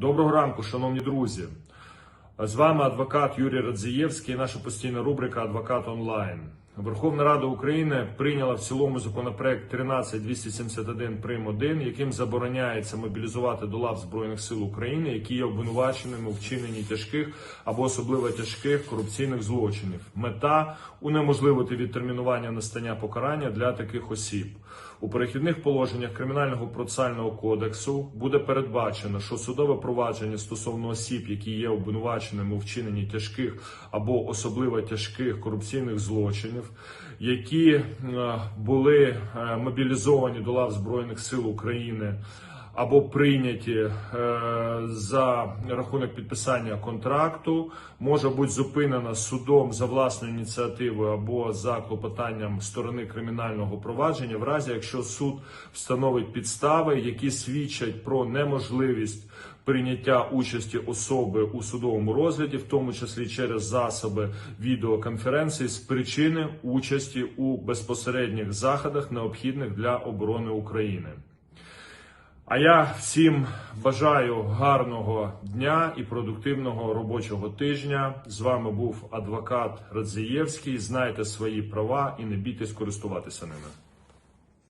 Доброго ранку, шановні друзі. З вами адвокат Юрій Радзієвський, і наша постійна рубрика Адвокат онлайн. Верховна Рада України прийняла в цілому законопроект 13271 прим. 1, яким забороняється мобілізувати до лав Збройних сил України, які є обвинуваченими у вчиненні тяжких або особливо тяжких корупційних злочинів. Мета унеможливити відтермінування настання покарання для таких осіб. У перехідних положеннях кримінального процесуального кодексу буде передбачено, що судове провадження стосовно осіб, які є обвинуваченими у вчиненні тяжких або особливо тяжких корупційних злочинів, які е, були е, мобілізовані до лав збройних сил України. Або прийняті е, за рахунок підписання контракту, може бути зупинена судом за власною ініціативою або за клопотанням сторони кримінального провадження, в разі якщо суд встановить підстави, які свідчать про неможливість прийняття участі особи у судовому розгляді, в тому числі через засоби відеоконференції, з причини участі у безпосередніх заходах, необхідних для оборони України. А я всім бажаю гарного дня і продуктивного робочого тижня. З вами був адвокат Радзієвський. Знайте свої права і не бійтесь користуватися ними.